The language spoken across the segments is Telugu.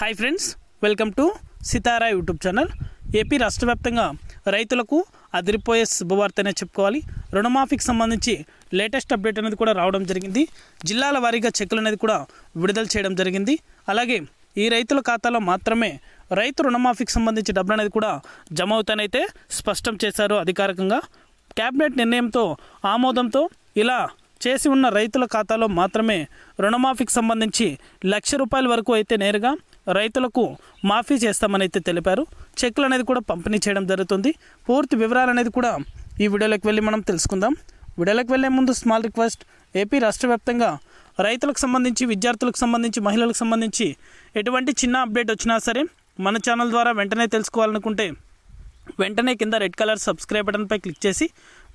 Hi friends welcome to Sitara YouTube channel AP రాష్ట్ర వ్యాప్తంగా రైతులకు అదిరిపోయే శుభవార్తనే చెప్పుకోవాలి. రుణమాఫీకి సంబంధించి లేటెస్ట్ అప్డేట్ అనేది కూడా రావడం జరిగింది. జిల్లాల వారీగా చెక్కులు అనేది కూడా విడుదల చేయడం జరిగింది. అలాగే ఈ రైతుల ఖాతాలో మాత్రమే రైతు రుణమాఫీకి సంబంధించి డబ్బులు అనేది కూడా జమ అవుతానైతే స్పష్టం చేశారు అధికారికంగా. క్యాబినెట్ నిర్ణయంతో ఆమోదంతో ఇలా చేసి ఉన్న రైతుల ఖాతాలో మాత్రమే రుణమాఫీకి సంబంధించి లక్ష రూపాయల వరకు అయితే నేరుగా రైతులకు మాఫీ చేస్తామని అయితే తెలిపారు. చెక్కులు అనేది కూడా పంపిణీ చేయడం జరుగుతుంది. పూర్తి వివరాలు అనేది కూడా ఈ వీడియోలోకి వెళ్ళి మనం తెలుసుకుందాం. వీడియోలోకి వెళ్ళే ముందు స్మాల్ రిక్వెస్ట్ ఏపీ రాష్ట్ర వ్యాప్తంగా రైతులకు సంబంధించి విద్యార్థులకు సంబంధించి మహిళలకు సంబంధించి ఎటువంటి చిన్న అప్డేట్ వచ్చినా సరే మన ఛానల్ ద్వారా వెంటనే తెలుసుకోవాలనుకుంటే వెంటనే కింద రెడ్ కలర్ సబ్స్క్రైబ్ బటన్పై క్లిక్ చేసి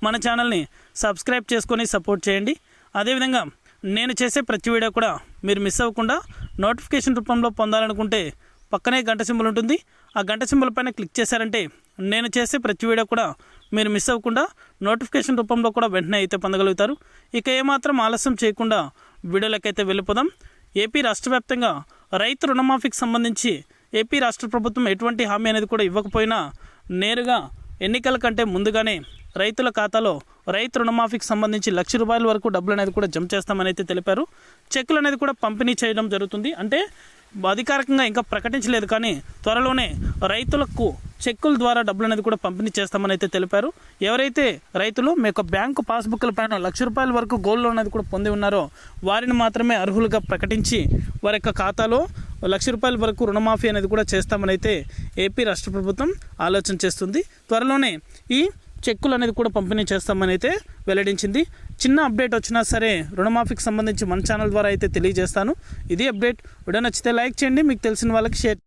మన ఛానల్ని సబ్స్క్రైబ్ చేసుకొని సపోర్ట్ చేయండి. అదేవిధంగా నేను చేసే ప్రతి వీడియో కూడా మీరు మిస్ అవ్వకుండా నోటిఫికేషన్ రూపంలో పొందాలనుకుంటే పక్కనే గంట సింబల్ ఉంటుంది. ఆ గంట సింబల్ పైన క్లిక్ చేశారంటే నేను చేసే ప్రతి వీడియో కూడా మీరు మిస్ అవ్వకుండా నోటిఫికేషన్ రూపంలో కూడా వెంటనే అయితే పొందగలుగుతారు. ఇక ఏమాత్రం ఆలస్యం చేయకుండా వీడియోలకైతే వెళ్ళిపోదాం. ఏపీ రాష్ట్ర వ్యాప్తంగా రైతు రుణమాఫీకి సంబంధించి ఏపీ రాష్ట్ర ప్రభుత్వం ఎటువంటి హామీ అనేది కూడా ఇవ్వకపోయినా నేరుగా ఎన్నికల కంటే ముందుగానే రైతుల ఖాతాలో రైతు రుణమాఫీకి సంబంధించి లక్ష రూపాయల వరకు డబ్బులు అనేది కూడా జమ చేస్తామని అయితే తెలిపారు. చెక్కులు అనేది కూడా పంపిణీ చేయడం జరుగుతుంది. అంటే అధికారికంగా ఇంకా ప్రకటించలేదు కానీ త్వరలోనే రైతులకు చెక్కుల ద్వారా డబ్బులు అనేది కూడా పంపిణీ చేస్తామని అయితే తెలిపారు. ఎవరైతే రైతులు మీ యొక్క బ్యాంకు పాస్బుక్ల పైన లక్ష రూపాయల వరకు గోల్డ్ లోన్ అనేది కూడా పొంది ఉన్నారో వారిని మాత్రమే అర్హులుగా ప్రకటించి వారి యొక్క ఖాతాలో లక్ష రూపాయల వరకు రుణమాఫీ అనేది కూడా చేస్తామని అయితే ఏపీ రాష్ట్ర ప్రభుత్వం ఆలోచన చేస్తుంది. త్వరలోనే ఈ చెక్కులు అనేది కూడా పంపిణీ చేస్తామని అయితే వెల్లడించింది. చిన్న అప్డేట్ వచ్చినా సరే రుణమాఫీకి సంబంధించి మన ఛానల్ ద్వారా అయితే తెలియజేస్తాను. ఇది అప్డేట్. వీడియో నచ్చితే లైక్ చేయండి. మీకు తెలిసిన వాళ్ళకి షేర్